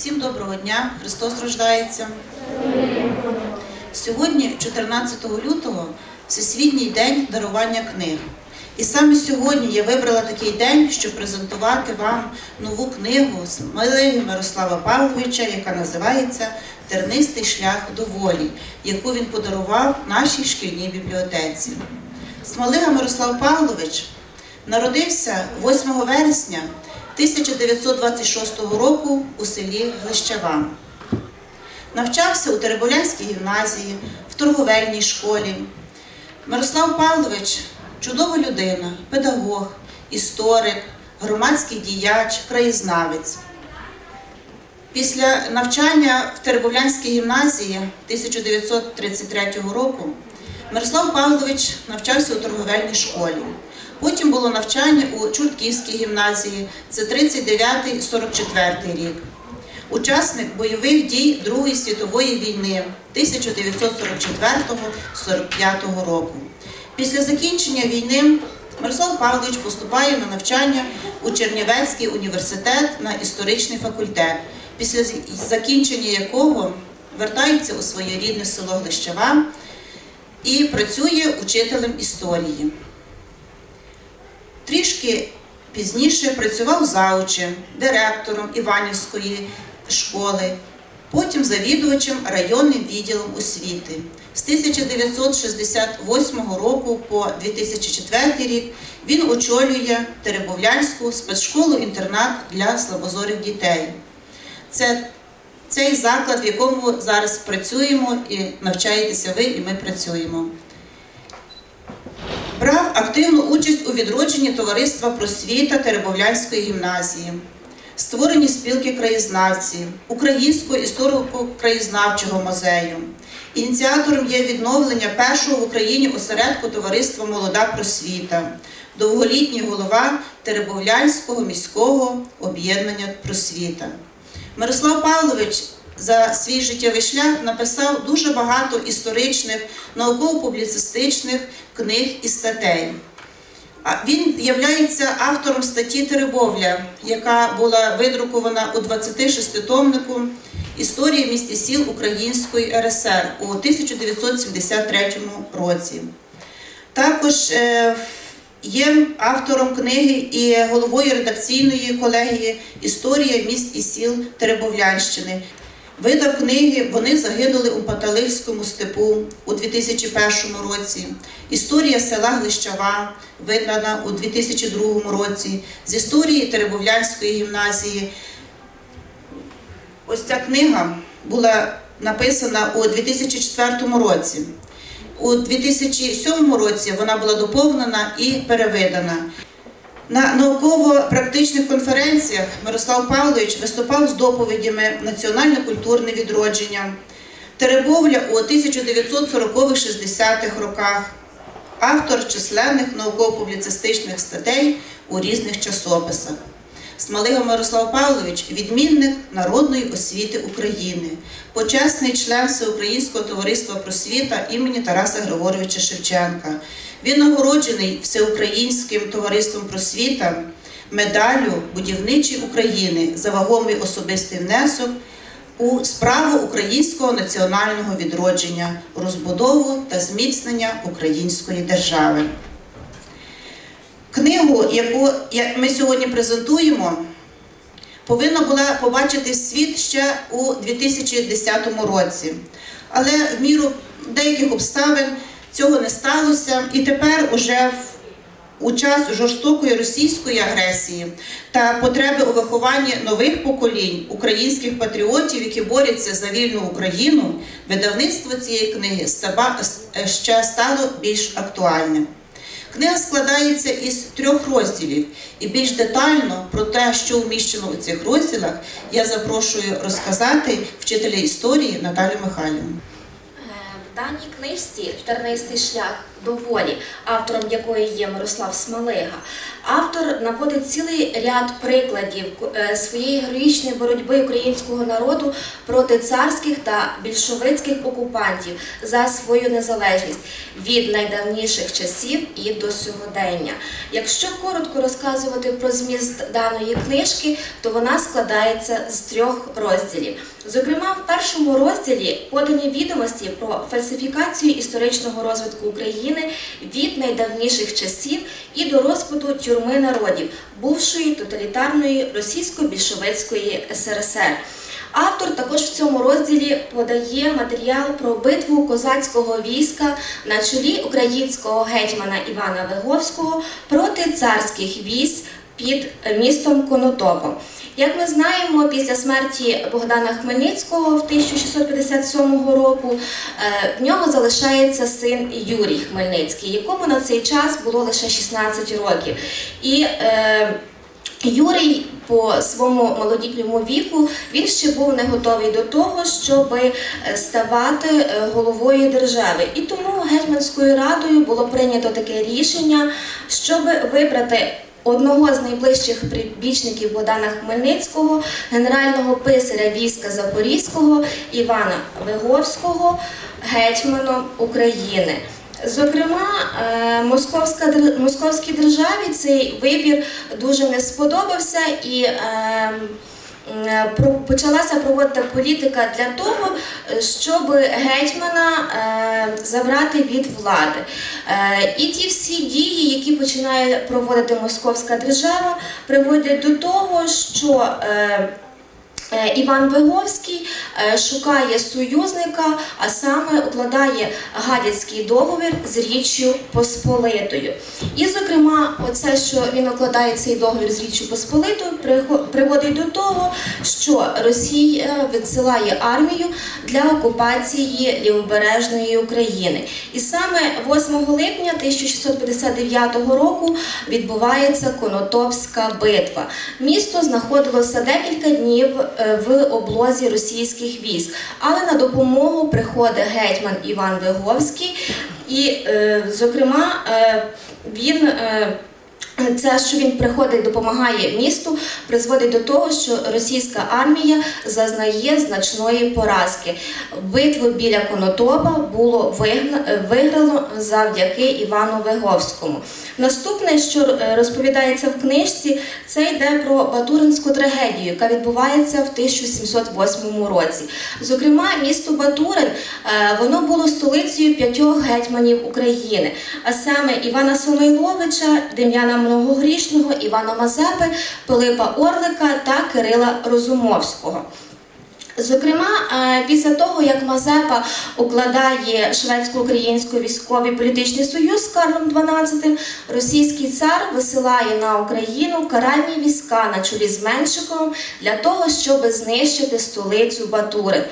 Всім доброго дня! Христос рождається. Сьогодні, 14 лютого, Всесвітній день дарування книг. І саме сьогодні я вибрала такий день, щоб презентувати вам нову книгу з Малеги Мирослава Павловича, яка називається Тернистий шлях до волі, яку він подарував нашій шкільній бібліотеці. Смолига Мирослав Павлович народився 8 вересня 1926 року у селі Глищева. Навчався у Теребовлянській гімназії, в торговельній школі. Мирослав Павлович чудова людина, педагог, історик, громадський діяч, краєзнавець. Після навчання в Теребовлянській гімназії 1933 року Мирослав Павлович навчався у торговельній школі. Потім було навчання у Чортківській гімназії, це 39-44 рік. Учасник бойових дій Другої світової війни 1944-45 року. Після закінчення війни Мирослав Павлович поступає на навчання у Чернівецький університет на історичний факультет, після закінчення якого вертається у своє рідне село Глищева і працює учителем історії. Трішки пізніше працював заучем, директором Іванівської школи, потім завідувачем районним відділом освіти. З 1968 року по 2004 рік він очолює Теребовлянську спецшколу-інтернат для слабозорих дітей. Це цей заклад, в якому зараз працюємо і навчаєтеся ви, і ми працюємо. Брав активну участь у відродженні товариства просвіта Теребовлянської гімназії, створенні спілки краєзнавців, Українського історико-краєзнавчого музею. Ініціатором є відновлення першого в Україні осередку товариства Молода просвіта, довголітній голова Теребовлянського міського об'єднання просвіта. Мирослав Павлович за свій життєвий шлях написав дуже багато історичних, науково-публіцистичних книг і статей. Він є автором статті Теребовля, яка була видрукована у 26-томнику Історії місті сіл Української РСР у 1973 році. Також е, є автором книги і головою редакційної колегії Історія міст і сіл Теребовлянщини. Видав книги Вони загинули у Паталихському степу у 2001 році. Історія села Глищава, видана у 2002 році, з історії Теребовлянської гімназії. Ось ця книга була написана у 2004 році. У 2007 році вона була доповнена і перевидана. На науково-практичних конференціях Мирослав Павлович виступав з доповідями Національне культурне відродження, Теребовля у 1940-60-х роках, автор численних науково-публіцистичних статей у різних часописах. Смалига Мирослав Павлович відмінник народної освіти України, почесний член Всеукраїнського товариства просвіта імені Тараса Григоровича Шевченка. Він нагороджений Всеукраїнським товариством просвіта медаллю Будівничі України за вагомий особистий внесок у справу українського національного відродження, розбудову та зміцнення української держави. Книгу, яку ми сьогодні презентуємо, повинна була побачити світ ще у 2010 році. Але в міру деяких обставин цього не сталося. І тепер, уже у час жорстокої російської агресії та потреби у вихованні нових поколінь українських патріотів, які борються за вільну Україну, видавництво цієї книги ще стало більш актуальним. Книга складається із трьох розділів, і більш детально про те, що вміщено у цих розділах, я запрошую розказати вчителя історії Наталю Михайлівну. Е, В даній книжці Тернистий шлях до волі, автором якої є Мирослав Смалига. Автор наводить цілий ряд прикладів е, своєї героїчної боротьби українського народу проти царських та більшовицьких окупантів за свою незалежність від найдавніших часів і до сьогодення. Якщо коротко розказувати про зміст даної книжки, то вона складається з трьох розділів. Зокрема, в першому розділі подані відомості про фальсифікацію історичного розвитку України від найдавніших часів і до розпаду тюрми народів бувшої тоталітарної російсько-більшовицької СРСР. Автор також в цьому розділі подає матеріал про битву козацького війська на чолі українського гетьмана Івана Виговського проти царських військ під містом Конотопом. Як ми знаємо, після смерті Богдана Хмельницького в 1657 року е, в нього залишається син Юрій Хмельницький, якому на цей час було лише 16 років. І е, Юрій по своєму малодітньому віку він ще був не готовий до того, щоб е, ставати е, головою держави. І тому гетьманською радою було прийнято таке рішення, щоб вибрати одного з найближчих прибічників Богдана Хмельницького, генерального писаря війська Запорізького Івана Вигорського, гетьманом України. Зокрема, е, московська московській державі цей вибір дуже не сподобався і е, м, про- почалася проводити політика для того, е, щоб гетьмана е, забрати від влади. Е, І ті всі дії, які починає проводити московська держава, приводять до того, що е, Е, Іван Виговський е, шукає союзника, а саме укладає гадяцький договір з Річчю Посполитою. І, зокрема, оце, що він укладає цей договір з Річчю Посполитою, приводить до того, що Росія відсилає армію для окупації лівобережної України. І саме 8 липня 1659 року відбувається Конотопська битва. Місто знаходилося декілька днів е, в облозі російських військ, але на допомогу приходить гетьман Іван Виговський, і, е, зокрема, е, він. Це, що він приходить, допомагає місту, призводить до того, що російська армія зазнає значної поразки. Битву біля Конотопа було виграно завдяки Івану Виговському. Наступне, що е, розповідається в книжці, це йде про Батуринську трагедію, яка відбувається в 1708 році. Зокрема, місто Батурин е, воно було столицею п'ятьох гетьманів України, а саме Івана Самойловича, Дем'яна Многогрішного, Івана Мазепи, Пилипа Орлика та Кирила Розумовського. Зокрема, е, після того, як Мазепа укладає шведсько-українсько військовий політичний союз з Карлом XII, російський цар висилає на Україну каральні війська на чолі з Меншиковим для того, щоб знищити столицю Батурин.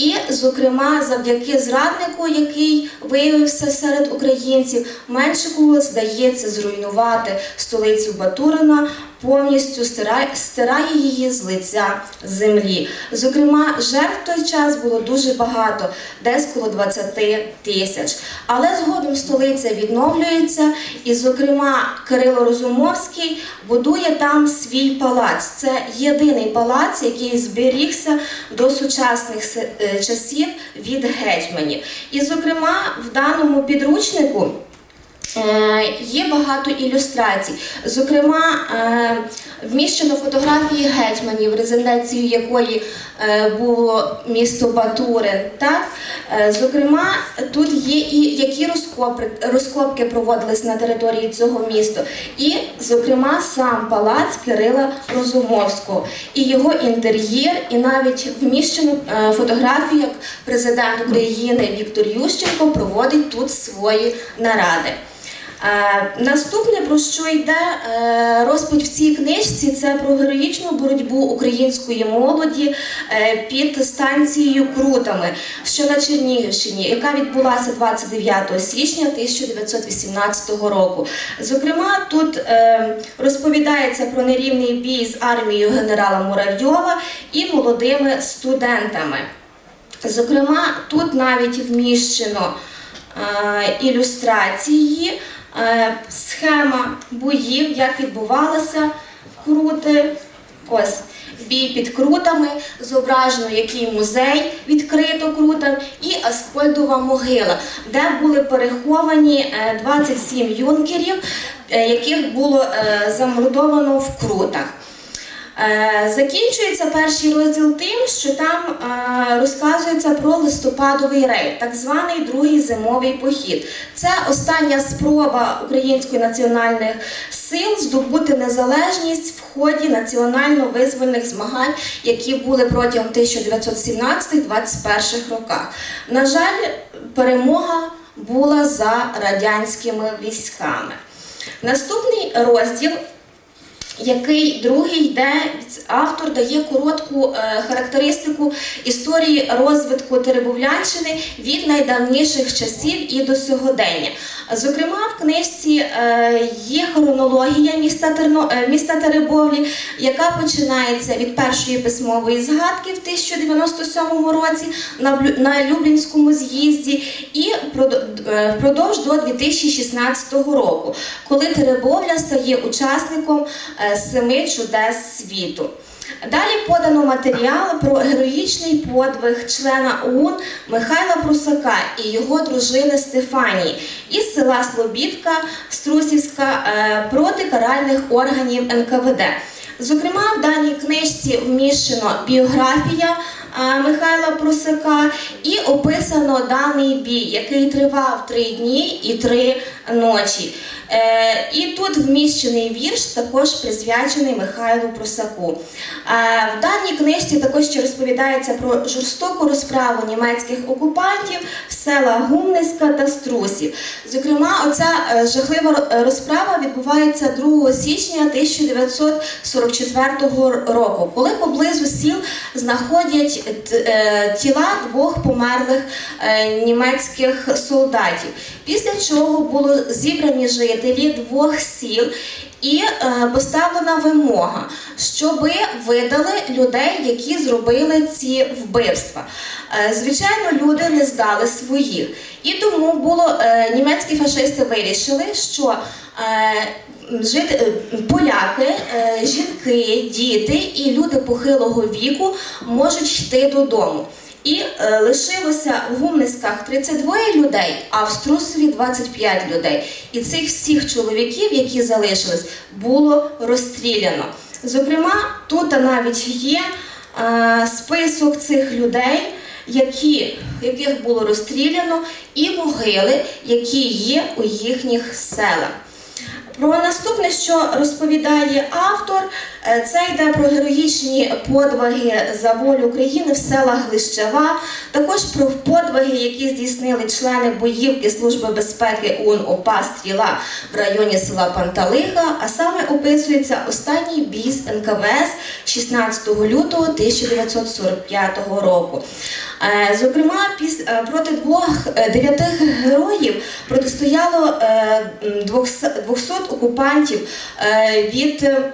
І, зокрема, завдяки зраднику, який виявився серед українців, Меншикову здається зруйнувати столицю Батурина, повністю стирає, стирає її з лиця землі. Зокрема, жертв в той час було дуже багато, десь коло 20 тисяч. Але згодом столиця відновлюється, і, зокрема, Кирило Розумовський будує там свій палац. Це єдиний палац, який зберігся до сучасних е, часів від гетьманів. І, зокрема, в даному підручнику. Е, Є багато ілюстрацій. Зокрема, е, вміщено фотографії гетьманів, резиденцією якої е, було місто Батурин. Так? Зокрема, тут є і які розкопи, розкопки проводились на території цього міста. І, зокрема, сам палац Кирила Розумовського, і його інтер'єр, і навіть вміщено фотографію, як президент України Віктор Ющенко проводить тут свої наради. Е, Наступне, про що йде е, розповідь в цій книжці, це про героїчну боротьбу української молоді е, під станцією Крутами, що на Чернігівщині, яка відбулася 29 січня 1918 року. Зокрема, тут розповідається про нерівний бій з армією генерала Муравйова і молодими студентами. Зокрема, тут навіть вміщено ілюстрації, схема боїв, як відбувалося крути. Ось бій під крутами, зображено, який музей відкрито крутам, і Аскольдова могила, де були переховані е, 27 юнкерів, е, яких було е, замордовано в крутах. Е, Закінчується перший розділ тим, що там е, розказується про листопадовий рейд, так званий другий зимовий похід. Це остання спроба української національних сил здобути незалежність в ході національно-визвольних змагань, які були протягом 1917-21 роках. На жаль, перемога була за радянськими військами. Наступний розділ який другий де автор дає коротку е, характеристику історії розвитку Теребовлянщини від найдавніших часів і до сьогодення. Зокрема, в книжці е, є хронологія міста, Терно, е, міста Теребовлі, яка починається від першої письмової згадки в 1097 році на, Люблінському з'їзді і е, впродовж до 2016 року, коли Теребовля стає учасником семи чудес світу. Далі подано матеріал про героїчний подвиг члена ОУН Михайла Прусака і його дружини Стефанії із села Слобідка Струсівська е, проти каральних органів НКВД. Зокрема, в даній книжці вміщено біографія Михайла Прусака і описано даний бій, який тривав три дні і три ночі. Е, І тут вміщений вірш, також присвячений Михайлу Прусаку. Е, В даній книжці також ще розповідається про жорстоку розправу німецьких окупантів в села Гумниська та Струсів. Зокрема, оця е, жахлива розправа відбувається 2 січня 1944 року, коли поблизу сіл знаходять е, тіла двох померлих е, німецьких солдатів. Після чого було зібрані жителі двох сіл і е, поставлена вимога, щоби видали людей, які зробили ці вбивства. Звичайно, люди не здали своїх, і тому було німецькі фашисти вирішили, що жити, е, поляки, е, жінки, діти і люди похилого віку можуть йти додому. І е, лишилося в Гумнисках 32 людей, а в Струсові 25 людей. І цих всіх чоловіків, які залишились, було розстріляно. Зокрема, тут навіть є список цих людей, які, яких було розстріляно, і могили, які є у їхніх селах. Про наступне, що розповідає автор, це йде про героїчні подвиги за волю України в селах Глищева, також про подвиги, які здійснили члени боївки Служби безпеки ОУН ОПА «Стріла» в районі села Панталиха, а саме описується останній бій з НКВС 16 лютого 1945 року. Е, Зокрема, е, проти двох е, дев'яти героїв протистояло е, м, 200 200 окупантів е, від е,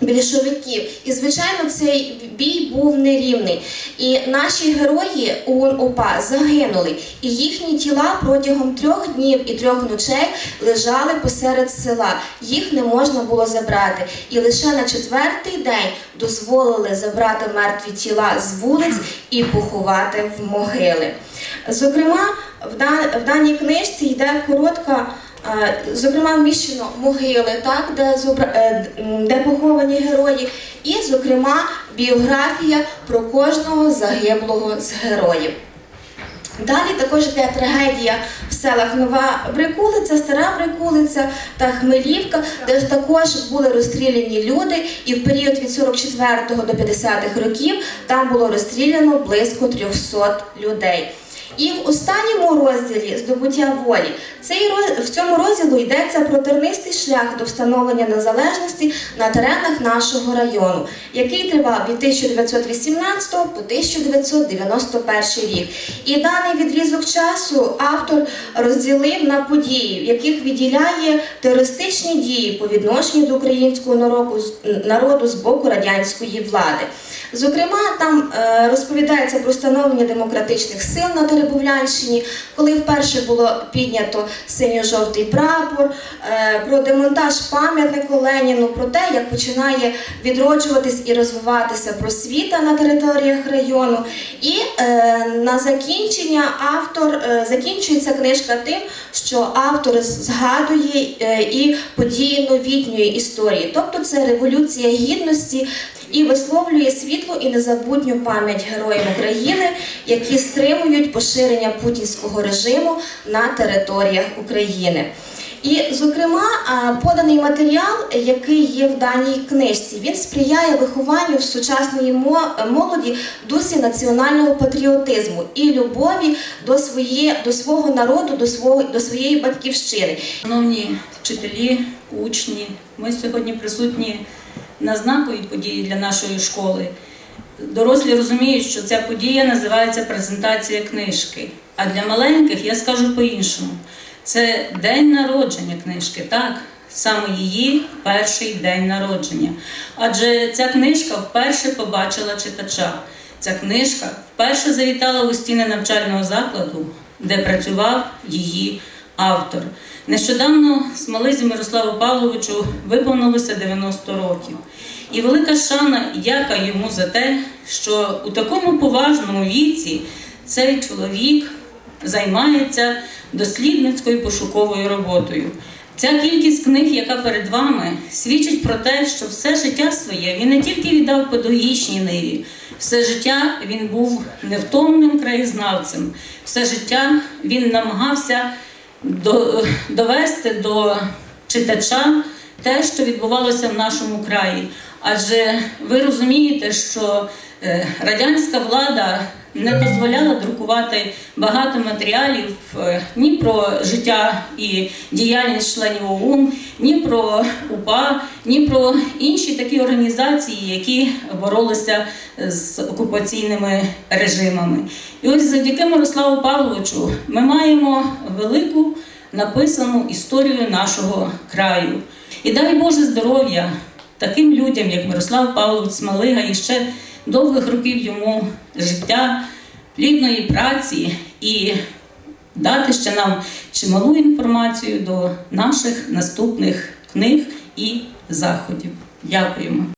більшовиків. І, звичайно, цей бій був нерівний. І наші герої ОУН УПА загинули, і їхні тіла протягом трьох днів і трьох ночей лежали посеред села. Їх не можна було забрати. І лише на четвертий день дозволили забрати мертві тіла з вулиць і поховати в могили. Зокрема, в даній книжці йде коротка. Зокрема, вміщено могили, так, де, е, де поховані герої, і, зокрема, біографія про кожного загиблого з героїв. Далі також йде трагедія в селах Нова Брикулиця, Стара Брикулиця та Хмелівка, де також були розстріляні люди, і в період від 44 до 50-х років там було розстріляно близько 300 людей. І в останньому розділі здобуття волі цей в цьому розділу йдеться про тернистий шлях до встановлення незалежності на теренах нашого району, який тривав від 1918 по 1991 рік. І даний відрізок часу автор розділив на події, в яких відділяє терористичні дії по відношенню до українського народу з- боку радянської влади. Зокрема, там е, розповідається про становлення демократичних сил на Теребовлянщині, коли вперше було піднято синьо-жовтий прапор, е, про демонтаж пам'ятнику Леніну, про те, як починає відроджуватись і розвиватися просвіта на територіях району. І е, на закінчення автор е, закінчується книжка тим, що автор згадує і події новітньої історії, тобто це революція гідності. І висловлює світлу і незабутню пам'ять героїв України, які стримують поширення путінського режиму на територіях України. І, зокрема, поданий матеріал, який є в даній книжці, він сприяє вихованню в сучасної мо- молоді дусі національного патріотизму і любові до, своє, до свого народу, до, свого, до своєї батьківщини. Шановні вчителі, учні, ми сьогодні присутні на знаковій події для нашої школи. Дорослі розуміють, що ця подія називається презентація книжки. А для маленьких я скажу по-іншому. Це день народження книжки, так? Саме її перший день народження. Адже ця книжка вперше побачила читача. Ця книжка вперше завітала у стіни навчального закладу, де працював її автор. Нещодавно Смолизі Мирославу Павловичу виповнилося 90 років. І велика шана і дяка йому за те, що у такому поважному віці цей чоловік займається дослідницькою пошуковою роботою. Ця кількість книг, яка перед вами, свідчить про те, що все життя своє він не тільки віддав педагогічній ниві, все життя він був невтомним краєзнавцем, все життя він намагався довести до читача те, що відбувалося в нашому краї. Адже ви розумієте, що е, радянська влада не дозволяла друкувати багато матеріалів е, ні про життя і діяльність членів ОУН, ні про УПА, ні про інші такі організації, які боролися з окупаційними режимами. І ось завдяки Мирославу Павловичу ми маємо велику написану історію нашого краю. І дай Боже здоров'я таким людям, як Мирослав Павлович Смалига, і ще довгих років йому життя, плідної праці і дати ще нам чималу інформацію до наших наступних книг і заходів. Дякуємо.